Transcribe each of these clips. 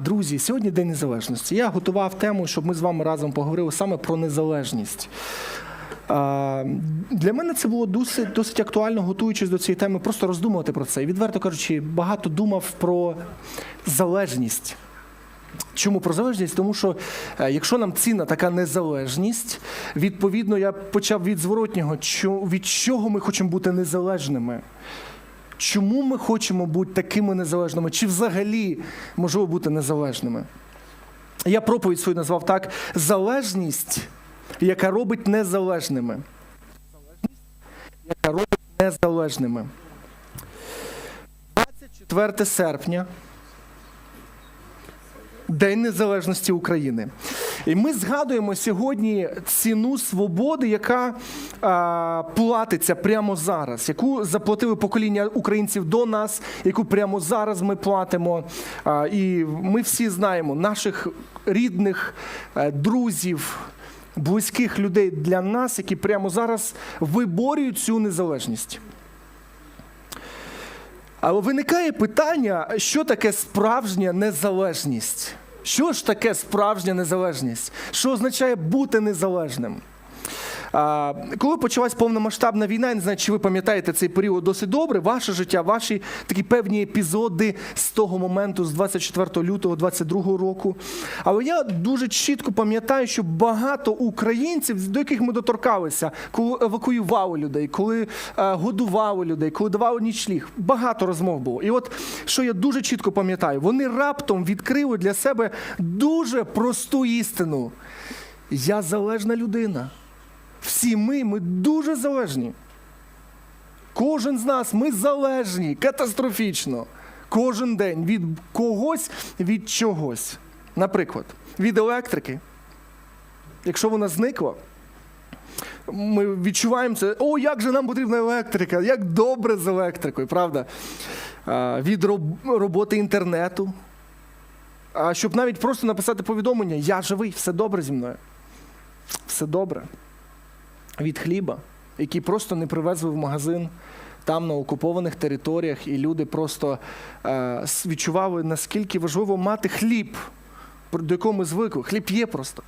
Друзі, сьогодні День Незалежності. Я готував тему, щоб ми з вами разом поговорили саме про незалежність. Для мене це було досить, досить актуально, готуючись до цієї теми, просто роздумувати про це. І відверто кажучи, багато думав про залежність. Чому про залежність? Тому що е, якщо нам цінна така незалежність, відповідно, я почав від зворотнього, від чого ми хочемо бути незалежними. Чому ми хочемо бути такими незалежними? Чи взагалі можливо бути незалежними? Я проповідь свою назвав так: залежність, яка робить незалежними. Яка робить незалежними. 24 серпня. День Незалежності України. І ми згадуємо сьогодні ціну свободи, яка а, платиться прямо зараз, яку заплатили покоління українців до нас, яку прямо зараз ми платимо. А, і ми всі знаємо наших рідних, е, друзів, близьких людей для нас, які прямо зараз виборюють цю незалежність. Але виникає питання, що таке справжня незалежність? Що ж таке справжня незалежність? Що означає бути незалежним? Коли почалась повномасштабна війна, я не знаю, чи ви пам'ятаєте цей період досить добре, ваше життя, ваші такі певні епізоди з того моменту, з 24 лютого 22 року. Але я дуже чітко пам'ятаю, що багато українців, до яких ми доторкалися, коли евакуювали людей, коли е, годували людей, коли давали нічліг, багато розмов було. І от що я дуже чітко пам'ятаю, вони раптом відкрили для себе дуже просту істину. Я залежна людина. Всі ми, ми дуже залежні. Кожен з нас ми залежні катастрофічно. Кожен день від когось, від чогось. Наприклад, від електрики. Якщо вона зникла, ми відчуваємо це. О, як же нам потрібна електрика, як добре з електрикою, правда? А, Від роб- роботи інтернету. А щоб навіть просто написати повідомлення: Я живий, все добре зі мною. Все добре від хліба, який просто не привезли в магазин там на окупованих територіях, і люди просто е, відчували, наскільки важливо мати хліб, до якого ми звикли. Хліб є просто.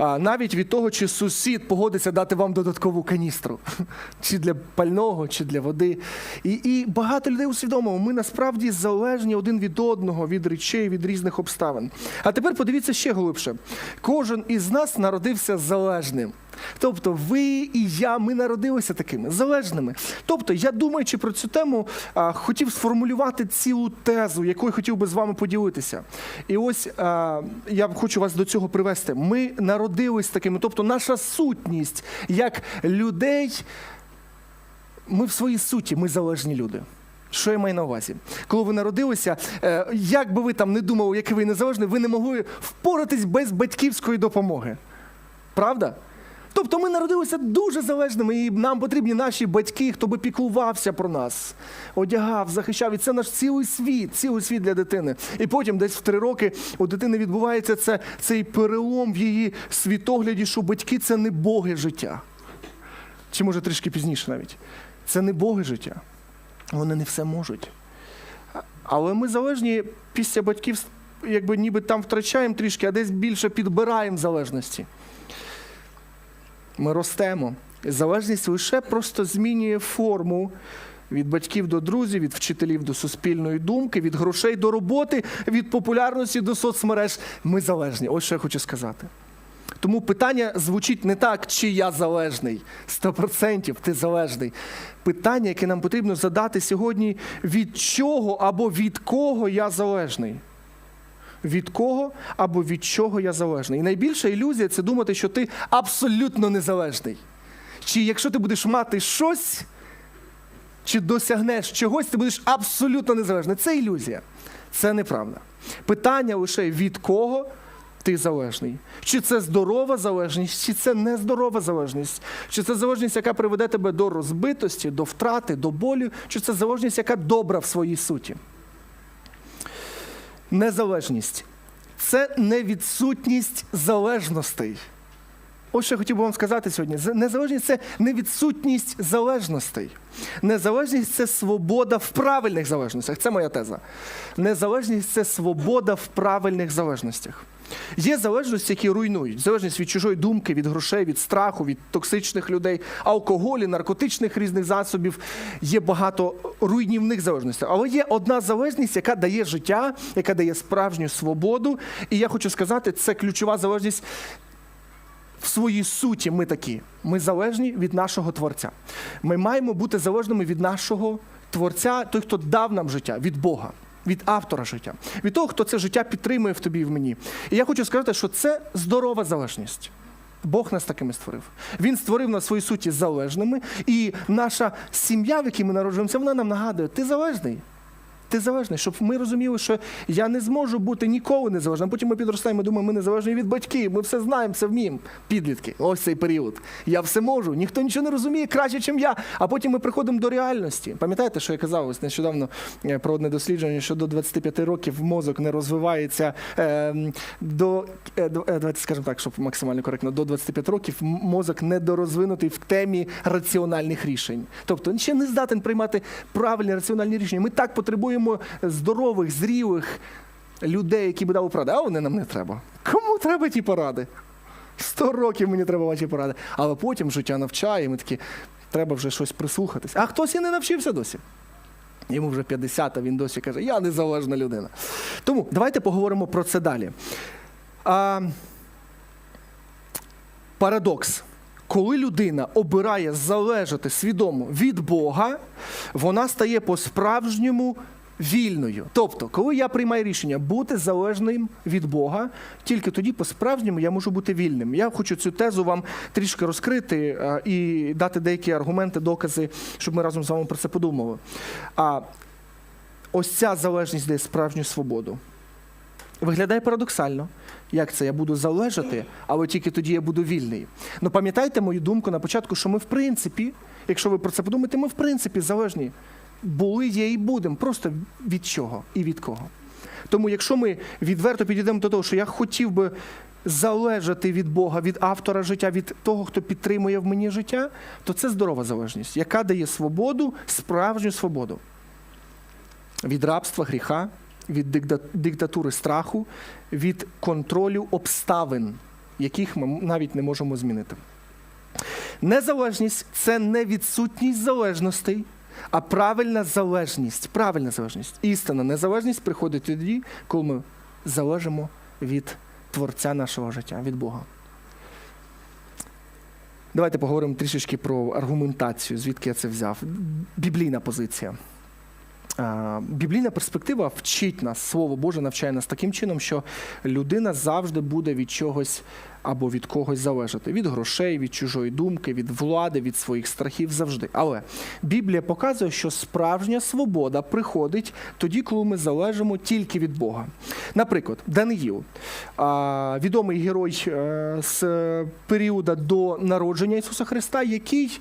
Навіть від того, чи сусід погодиться дати вам додаткову каністру, чи для пального, чи для води. І, і багато людей усвідомило, ми насправді залежні один від одного, від речей, від різних обставин. А тепер подивіться ще глибше. Кожен із нас народився залежним. Тобто ви і я, ми народилися такими залежними. Тобто, я думаючи про цю тему, хотів сформулювати цілу тезу, якою хотів би з вами поділитися. І ось я хочу вас до цього привести. Ми народились такими, тобто наша сутність як людей, ми в своїй суті, ми залежні люди. Що я маю на увазі? Коли ви народилися, е, як би ви там не думали, який ви незалежний, ви не могли впоратись без батьківської допомоги. Правда? Тобто ми народилися дуже залежними, і нам потрібні наші батьки, хто би піклувався про нас, одягав, захищав. І це наш цілий світ, цілий світ для дитини. І потім, десь в три роки, у дитини відбувається це, цей перелом в її світогляді, що батьки це не боги життя. Чи може трішки пізніше навіть. Це не боги життя. Вони не все можуть. Але ми залежні після батьків, якби ніби там втрачаємо трішки, а десь більше підбираємо залежності. Ми ростемо. Залежність лише просто змінює форму від батьків до друзів, від вчителів до суспільної думки, від грошей до роботи, від популярності до соцмереж. Ми залежні. Ось що я хочу сказати. Тому питання звучить не так, чи я залежний. Сто процентів ти залежний. Питання, яке нам потрібно задати сьогодні, від чого або від кого я залежний. Від кого або від чого я залежний. І найбільша ілюзія це думати, що ти абсолютно незалежний. Чи якщо ти будеш мати щось, чи досягнеш чогось, ти будеш абсолютно незалежний. Це ілюзія. Це неправда. Питання лише від кого ти залежний. Чи це здорова залежність, чи це нездорова залежність, чи це залежність, яка приведе тебе до розбитості, до втрати, до болю, чи це залежність, яка добра в своїй суті. Незалежність це не відсутність залежностей. Ось що я хотів би вам сказати сьогодні. Незалежність це не відсутність залежностей. Незалежність це свобода в правильних залежностях. Це моя теза. Незалежність це свобода в правильних залежностях. Є залежності, які руйнують. Залежність від чужої думки, від грошей, від страху, від токсичних людей, алкоголю, наркотичних різних засобів. Є багато руйнівних залежностей. Але є одна залежність, яка дає життя, яка дає справжню свободу. І я хочу сказати, це ключова залежність в своїй суті ми такі. Ми залежні від нашого Творця. Ми маємо бути залежними від нашого Творця, той, хто дав нам життя, від Бога. Від автора життя, від того, хто це життя підтримує в тобі і в мені. І я хочу сказати, що це здорова залежність. Бог нас такими створив. Він створив нас в своїй суті залежними, і наша сім'я, в якій ми народжуємося, вона нам нагадує, ти залежний. Ти залежний, щоб ми розуміли, що я не зможу бути ніколи незалежним. Потім ми підростаємо, думаємо, ми незалежні від батьків, ми все знаємо, все вміємо. Підлітки, ось цей період. Я все можу, ніхто нічого не розуміє краще, ніж я. А потім ми приходимо до реальності. Пам'ятаєте, що я казав ось нещодавно е, про одне дослідження, що до 25 років мозок не розвивається е, до, е, е, давайте скажемо так, щоб максимально коректно, до 25 років мозок недорозвинутий в темі раціональних рішень. Тобто ще не здатен приймати правильні раціональні рішення. Ми так потребуємо здорових, зрілих людей, які би дали поради, а вони нам не треба. Кому треба ті поради? Сто років мені треба ваші поради. Але потім життя навчає, і ми такі, треба вже щось прислухатись. А хтось і не навчився досі. Йому вже 50, а він досі каже, я незалежна людина. Тому давайте поговоримо про це далі. А, парадокс. Коли людина обирає залежати свідомо від Бога, вона стає по-справжньому вільною. Тобто, коли я приймаю рішення бути залежним від Бога, тільки тоді по-справжньому я можу бути вільним. Я хочу цю тезу вам трішки розкрити і дати деякі аргументи, докази, щоб ми разом з вами про це подумали. А ось ця залежність дає справжню свободу. Виглядає парадоксально. Як це? Я буду залежати, але тільки тоді я буду вільний. Ну пам'ятайте мою думку на початку, що ми в принципі, якщо ви про це подумаєте, ми в принципі залежні. Були, є і будемо. Просто від чого і від кого. Тому, якщо ми відверто підійдемо до того, що я хотів би залежати від Бога, від автора життя, від того, хто підтримує в мені життя, то це здорова залежність, яка дає свободу, справжню свободу від рабства, гріха, від диктатури страху, від контролю обставин, яких ми навіть не можемо змінити. Незалежність це не відсутність залежностей, а правильна залежність. Правильна залежність. Істинна незалежність приходить тоді, коли ми залежимо від Творця нашого життя, від Бога. Давайте поговоримо трішечки про аргументацію, звідки я це взяв. Біблійна позиція. Біблійна перспектива вчить нас, Слово Боже навчає нас таким чином, що людина завжди буде від чогось або від когось залежати. Від грошей, від чужої думки, від влади, від своїх страхів завжди. Але Біблія показує, що справжня свобода приходить тоді, коли ми залежимо тільки від Бога. Наприклад, Даниїл, відомий герой е, з періоду до народження Ісуса Христа, який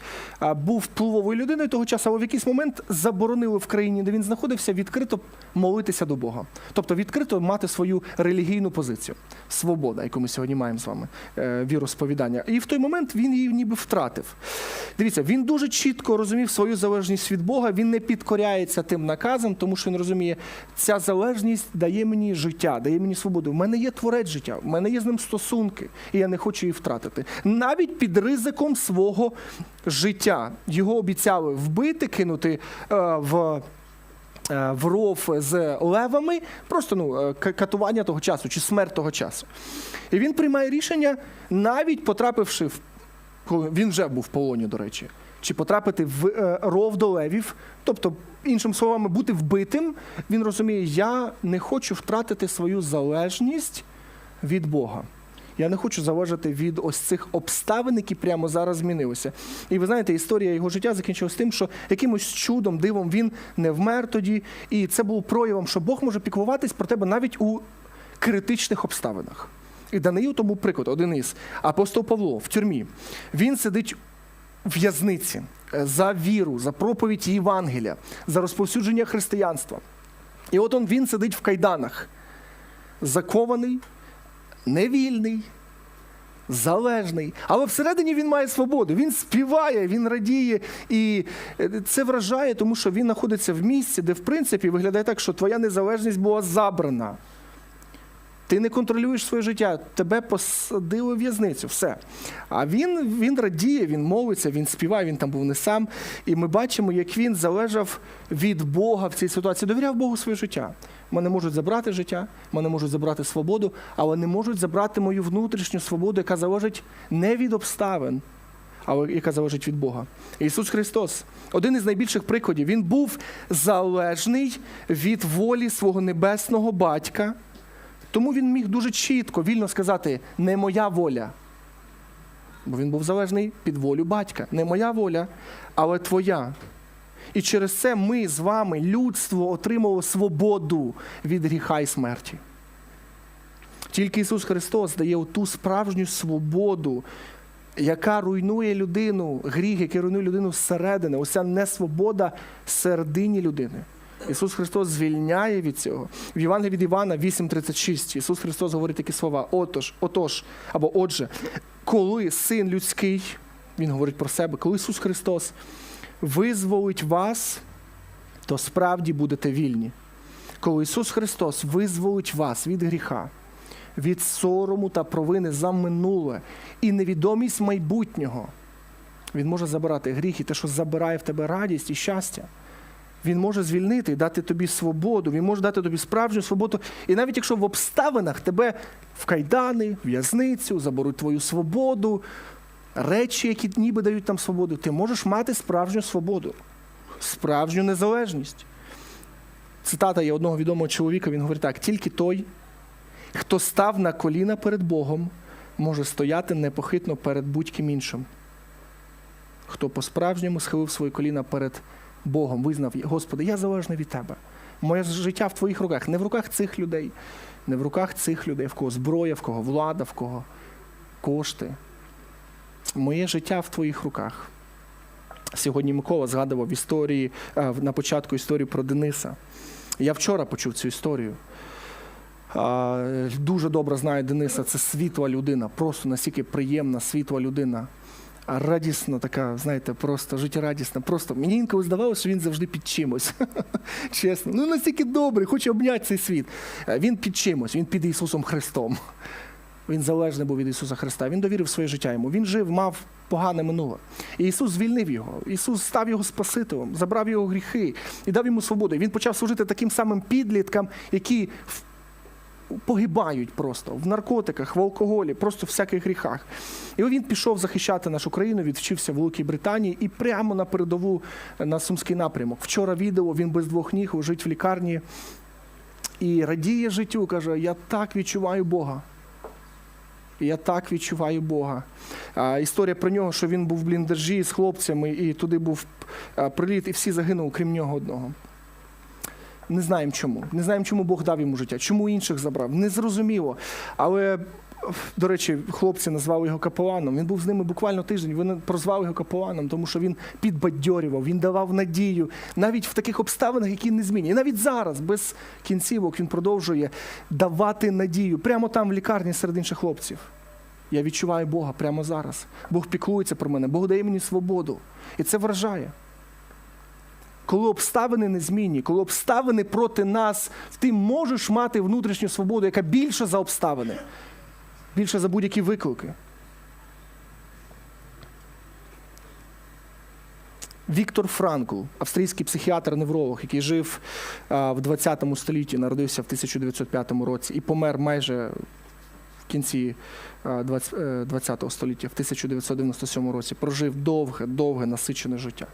був впливовою людиною того часу, але в якийсь момент заборонили в країні, де він знаходився, відкрито молитися до Бога. Тобто відкрито мати свою релігійну позицію. Свобода, яку ми сьогодні маємо з вами, віросповідання. І в той момент він її ніби втратив. Дивіться, він дуже чітко розумів свою залежність від Бога, він не підкоряється тим наказам, тому що він розуміє, ця залежність дає мені життя, дає мені свободу. У мене є творець життя, в мене є з ним стосунки, і я не хочу її втратити. Навіть під ризиком свого життя. Його обіцяли вбити, кинути е, в. Е, В ров з левами, просто ну, е, катування того часу чи смерть того часу. І він приймає рішення, навіть потрапивши в він вже був в полоні, до речі, чи потрапити в е, ров до левів, тобто, іншими словами, бути вбитим, він розуміє, я не хочу втратити свою залежність від Бога. Я не хочу залежати від ось цих обставин, які прямо зараз змінилися. І ви знаєте, історія його життя закінчилась тим, що якимось чудом, дивом він не вмер тоді. І це було проявом, що Бог може піклуватись про тебе навіть у критичних обставинах. І Даниїл тому приклад, один із апостол Павло в тюрмі. Він сидить в в'язниці е, за віру, за проповідь Євангелія, за розповсюдження християнства. І от він сидить в кайданах, закований, невільний, залежний. Але всередині він має свободу. Він співає, він радіє. І е, це вражає, тому що він знаходиться в місці, де, в принципі, виглядає так, що твоя незалежність була забрана. Ти не контролюєш своє життя, тебе посадили в в'язницю, все. А він, він радіє, він молиться, він співає, він там був не сам. І ми бачимо, як він залежав від Бога в цій ситуації, довіряв Богу своє життя. Мене можуть забрати життя, мене можуть забрати свободу, але не можуть забрати мою внутрішню свободу, яка залежить не від обставин, але яка залежить від Бога. Ісус Христос, один із найбільших прикладів, Він був залежний від волі свого небесного батька. Тому він міг дуже чітко, вільно сказати, не моя воля. Бо він був залежний під волю батька. Не моя воля, але твоя. І через це ми з вами, людство, отримало свободу від гріха і смерті. Тільки Ісус Христос дає ту справжню свободу, яка руйнує людину, гріх, який руйнує людину зсередини. Оця несвобода всередині людини. Ісус Христос звільняє від цього. В Євангелії від Івана 8:36 Ісус Христос говорить такі слова: Отож, отож, або отже, коли син людський, Він говорить про себе, коли Ісус Христос визволить вас, то справді будете вільні. Коли Ісус Христос визволить вас від гріха, від сорому та провини за минуле і невідомість майбутнього, Він може забирати гріх і те, що забирає в тебе радість і щастя. Він може звільнити дати тобі свободу, він може дати тобі справжню свободу. І навіть якщо в обставинах тебе в кайдани, в в'язницю, заберуть твою свободу, речі, які ніби дають там свободу, ти можеш мати справжню свободу, справжню незалежність. Цитата є одного відомого чоловіка, він говорить так: тільки той, хто став на коліна перед Богом, може стояти непохитно перед будь-ким іншим. Хто по-справжньому схилив свої коліна перед Богом, визнав, Господи, я залежний від Тебе. Моє життя в Твоїх руках, не в руках цих людей, не в руках цих людей, в кого зброя, в кого влада, в кого кошти. Моє життя в Твоїх руках. Сьогодні Микола згадував історії на початку історію про Дениса. Я вчора почув цю історію. Дуже добре знаю Дениса, це світла людина, просто настільки приємна, світла людина. Радісна така, знаєте, просто життєрадісна. Просто мені інколи здавалося, що він завжди під чимось. Чесно. Ну настільки добрий, хоче обняти цей світ. Е, Він під чимось, він під Ісусом Христом. Він залежний був від Ісуса Христа. Він довірив своє життя йому. Він жив, мав погане минуле. І Ісус звільнив його. Ісус став його Спасителем, забрав його гріхи і дав йому свободу. І Він почав служити таким самим підліткам, які в- погибають просто в наркотиках, в алкоголі, просто в всяких гріхах. І він пішов захищати нашу країну, відвчився в Великій Британії і прямо на передову на Сумський напрямок. Вчора відео він без двох ніг лежить в лікарні і радіє життю. каже: Я так відчуваю Бога. Я так відчуваю Бога. Історія про нього, що він був в бліндажі з хлопцями, і туди був а, приліт, і всі загинули, крім нього одного. Не знаємо чому. Не знаємо, чому Бог дав йому життя, чому інших забрав. Незрозуміло. Але, до речі, хлопці назвали його капеланом. Він був з ними буквально тиждень. Вони прозвали його капеланом, тому що він підбадьорював, він давав надію, навіть в таких обставинах, які не змінює. І навіть зараз, без кінцівок, він продовжує давати надію прямо там в лікарні серед інших хлопців. Я відчуваю Бога прямо зараз. Бог піклується про мене, Бог дає мені свободу. І це вражає. Коли обставини незмінні, коли обставини проти нас, ти можеш мати внутрішню свободу, яка більша за обставини, більша за будь-які виклики. Віктор Франкл, австрійський психіатр-невролог, який жив в 20 столітті, народився в 1905 році і помер майже кінці а, 20, е, 20 століття, в 1997 році, прожив довге, довге насичене життя.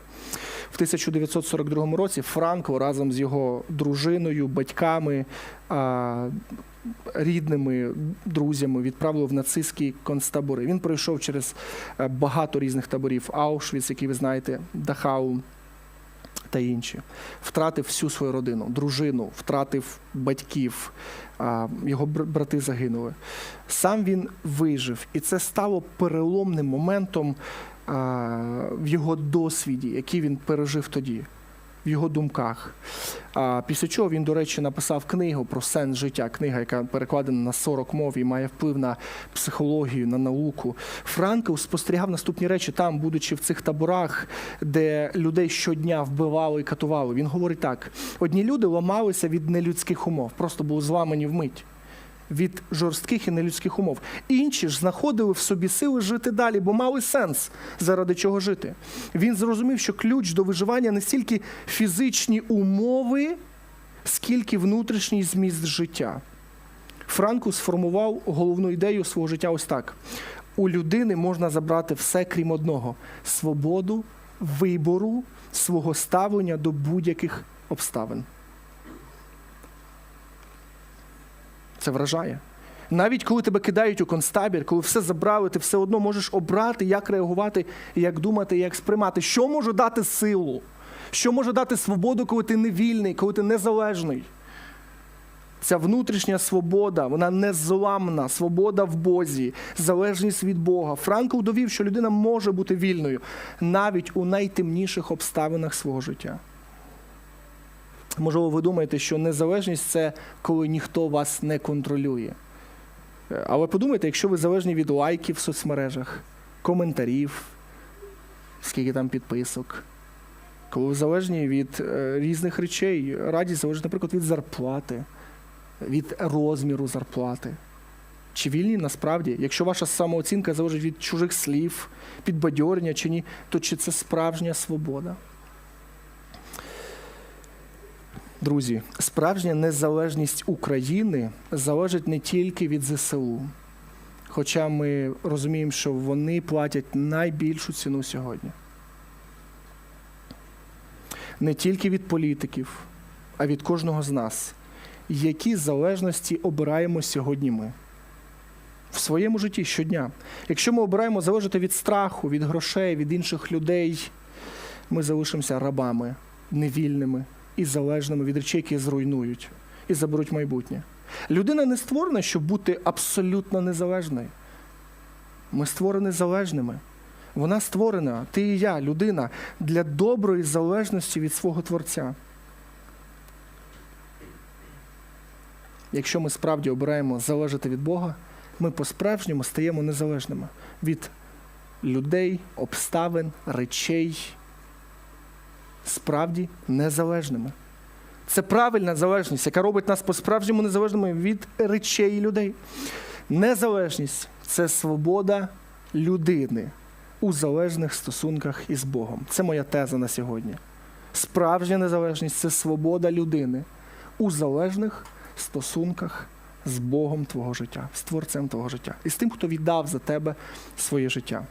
В 1942 році Франко разом з його дружиною, батьками, рідними, друзями відправили в нацистські концтабори. Він пройшов через е, багато різних таборів: Аушвіц, який ви знаєте, Дахау та інші. Втратив всю свою родину, дружину, втратив батьків, його бр- брати загинули. Сам він вижив, і це стало переломним моментом в його досвіді, який він пережив тоді. В його думках. А після чого він, до речі, написав книгу про сенс життя, книга, яка перекладена на 40 мов і має вплив на психологію, на науку. Франкл спостерігав наступні речі там, будучи в цих таборах, де людей щодня вбивали і катували. Він говорить так: одні люди ламалися від нелюдських умов, просто були зламані вмить. Від жорстких і нелюдських умов. Інші ж знаходили в собі сили жити далі, бо мали сенс, заради чого жити. Він зрозумів, що ключ до виживання не стільки фізичні умови, скільки внутрішній зміст життя. Франку сформував головну ідею свого життя ось так: у людини можна забрати все, крім одного: свободу, вибору, свого ставлення до будь-яких обставин. Це вражає. Навіть коли тебе кидають у концтабір, коли все забрали, ти все одно можеш обрати, як реагувати, як думати, як сприймати. Що може дати силу? Що може дати свободу, коли ти не вільний, коли ти незалежний? Ця внутрішня свобода, вона незламна, свобода в Бозі, залежність від Бога. Франкл довів, що людина може бути вільною навіть у найтемніших обставинах свого життя. Можливо, ви думаєте, що незалежність це коли ніхто вас не контролює. Е, Але подумайте, якщо ви залежні від лайків в соцмережах, коментарів, скільки там підписок, коли ви залежні від е, різних речей, радість залежить, наприклад, від зарплати, від розміру зарплати. Чи вільні насправді, якщо ваша самооцінка залежить від чужих слів, підбадьорення чи ні, то чи це справжня свобода? Друзі, справжня незалежність України залежить не тільки від ЗСУ. Хоча ми розуміємо, що вони платять найбільшу ціну сьогодні. Не тільки від політиків, а від кожного з нас. Які залежності обираємо сьогодні ми? В своєму житті щодня. Якщо ми обираємо залежати від страху, від грошей, від інших людей, ми залишимося рабами, невільними і залежними від речей, які зруйнують і заберуть майбутнє. Людина не створена, щоб бути абсолютно незалежною. Ми створені залежними. Вона створена, ти і я, людина, для доброї залежності від свого Творця. Якщо ми справді обираємо залежати від Бога, ми по-справжньому стаємо незалежними від людей, обставин, речей, справді незалежними. Це правильна залежність, яка робить нас по-справжньому незалежними від речей і людей. Незалежність це свобода людини у залежних стосунках із Богом. Це моя теза на сьогодні. Справжня незалежність це свобода людини у залежних стосунках з Богом твого життя, з творцем твого життя, і з тим, хто віддав за тебе своє життя.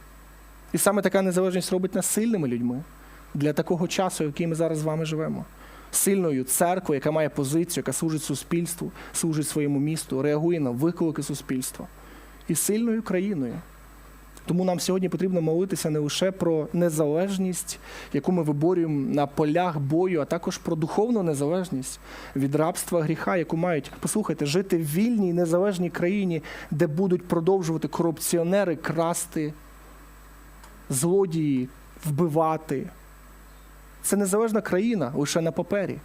І саме така незалежність робить нас сильними людьми для такого часу, який ми зараз з вами живемо. Сильною церквою, яка має позицію, яка служить суспільству, служить своєму місту, реагує на виклики суспільства. І сильною країною. Тому нам сьогодні потрібно молитися не лише про незалежність, яку ми виборюємо на полях бою, а також про духовну незалежність від рабства гріха, яку мають, послухайте, жити в вільній незалежній країні, де будуть продовжувати корупціонери красти, злодії вбивати. Це незалежна країна лише на папері.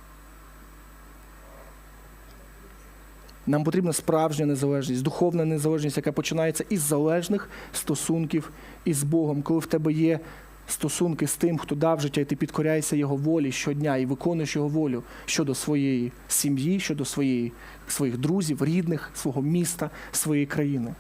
Нам потрібна справжня незалежність, духовна незалежність, яка починається із залежних стосунків із Богом, коли в тебе є стосунки з тим, хто дав життя, і ти підкоряєшся Його волі щодня і виконуєш його волю щодо своєї сім'ї, щодо своєї, своїх друзів, рідних, свого міста, своєї країни.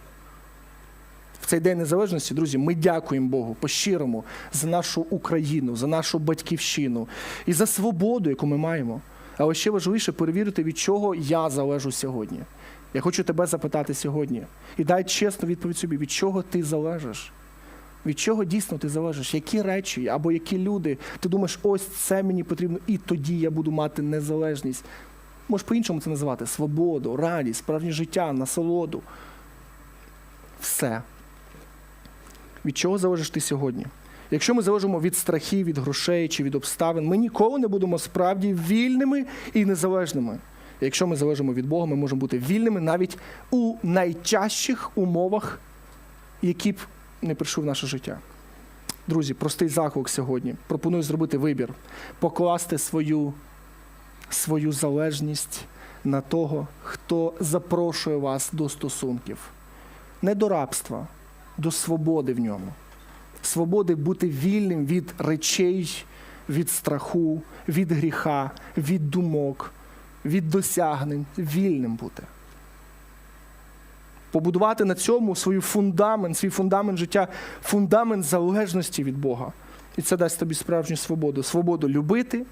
В цей день незалежності, друзі, ми дякуємо Богу по-щирому за нашу Україну, за нашу батьківщину і за свободу, яку ми маємо. Але ще важливіше перевірити, від чого я залежу сьогодні. Я хочу тебе запитати сьогодні. І дай чесну відповідь собі, від чого ти залежиш? Від чого дійсно ти залежиш? Які речі або які люди? Ти думаєш, ось це мені потрібно, і тоді я буду мати незалежність. Можеш по-іншому це називати свободу, радість, справжнє життя, насолоду. Все. Від чого залежиш ти сьогодні? Якщо ми залежимо від страхів, від грошей чи від обставин, ми ніколи не будемо справді вільними і незалежними. Якщо ми залежимо від Бога, ми можемо бути вільними навіть у найтяжчих умовах, які б не прийшли в наше життя. Друзі, простий заклик сьогодні. Пропоную зробити вибір, покласти свою, свою залежність на того, хто запрошує вас до стосунків. Не до рабства, до свободи в ньому. Свободи бути вільним від речей, від страху, від гріха, від думок, від досягнень, вільним бути. Побудувати на цьому свій фундамент, свій фундамент життя, фундамент залежності від Бога. І це дасть тобі справжню свободу. Свободу любити,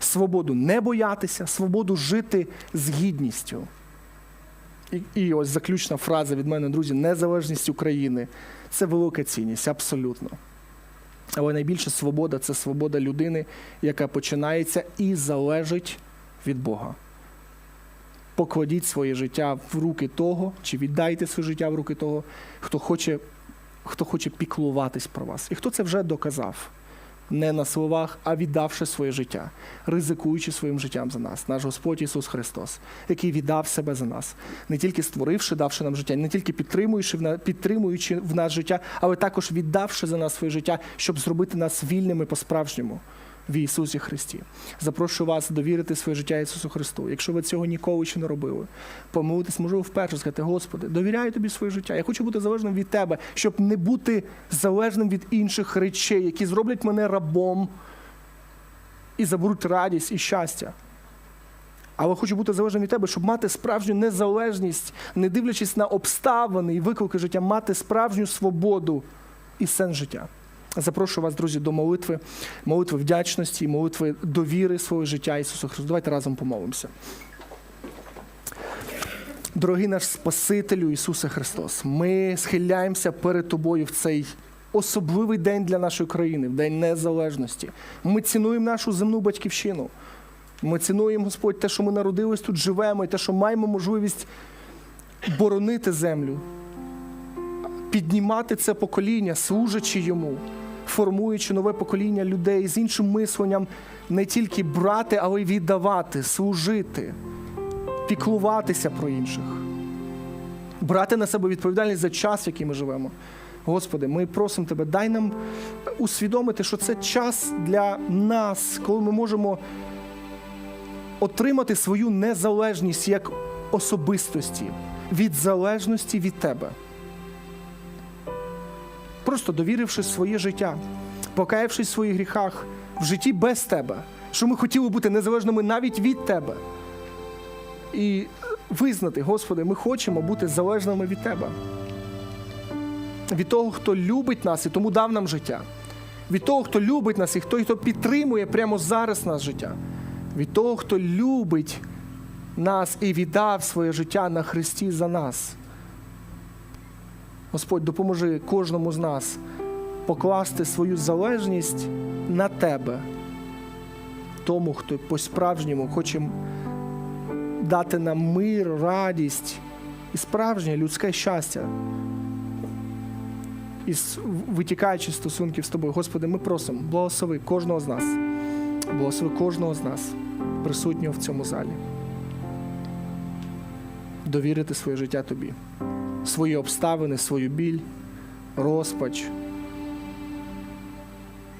свободу не боятися, свободу жити з гідністю. І, ось заключна фраза від мене, друзі, незалежність України це велика цінність, абсолютно. Але найбільша свобода це свобода людини, яка починається і залежить від Бога. Покладіть своє життя в руки того, чи віддайте своє життя в руки того, хто хоче, хто хоче піклуватись про вас. І хто це вже доказав. Не на словах, а віддавши своє життя, ризикуючи своїм життям за нас, наш Господь Ісус Христос, який віддав себе за нас, не тільки створивши, давши нам життя, не тільки підтримуючи підтримуючи в нас життя, але також віддавши за нас своє життя, щоб зробити нас вільними по-справжньому в Ісусі Христі. Запрошую вас довірити своє життя Ісусу Христу. Якщо ви цього ніколи ще не робили, помолитись, можливо, вперше сказати, Господи, довіряю тобі своє життя. Я хочу бути залежним від Тебе, щоб не бути залежним від інших речей, які зроблять мене рабом і заберуть радість і щастя. Але хочу бути залежним від тебе, щоб мати справжню незалежність, не дивлячись на обставини і виклики життя, мати справжню свободу і сенс життя. Запрошую вас, друзі, до молитви, молитви вдячності, молитви довіри свого життя Ісусу Христу. Давайте разом помолимося. Дорогий наш Спасителю Ісусе Христос, ми схиляємося перед Тобою в цей особливий день для нашої країни, в День Незалежності. Ми цінуємо нашу земну батьківщину. Ми цінуємо, Господь, те, що ми народились тут, живемо, і те, що маємо можливість боронити землю, піднімати це покоління, служачи йому, формуючи нове покоління людей з іншим мисленням, не тільки брати, але й віддавати, служити, піклуватися про інших, брати на себе відповідальність за час, в який ми живемо. Господи, ми просимо Тебе, дай нам усвідомити, що це час для нас, коли ми можемо отримати свою незалежність як особистості від залежності від Тебе. Просто довіривши своє життя, покаявшись в своїх гріхах в житті без тебе, що ми хотіли бути незалежними навіть від тебе. І визнати, Господи, ми хочемо бути залежними від Тебе. Від того, хто любить нас і тому дав нам життя. Від того, хто любить нас і той, хто підтримує прямо зараз нас життя. Від того, хто любить нас і віддав своє життя на Христі за нас. Господь, допоможи кожному з нас покласти свою залежність на Тебе, тому, хто по-справжньому хоче дати нам мир, радість і справжнє людське щастя. Із витікаючи з стосунків з тобою, Господи, ми просимо, благослови кожного з нас, благослови кожного з нас, присутнього в цьому залі. Довірити своє життя тобі, свої обставини, свою біль, розпач,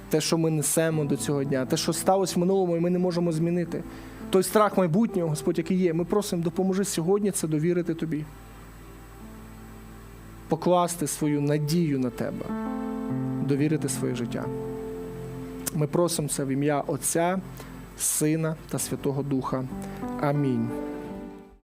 те, що ми несемо до цього дня, те, що сталося в минулому, і ми не можемо змінити. Той страх майбутнього, Господь, який є, ми просимо, допоможи сьогодні це довірити тобі. Покласти свою надію на тебе, довірити своє життя. Ми просимо це в ім'я Отця, Сина та Святого Духа. Амінь.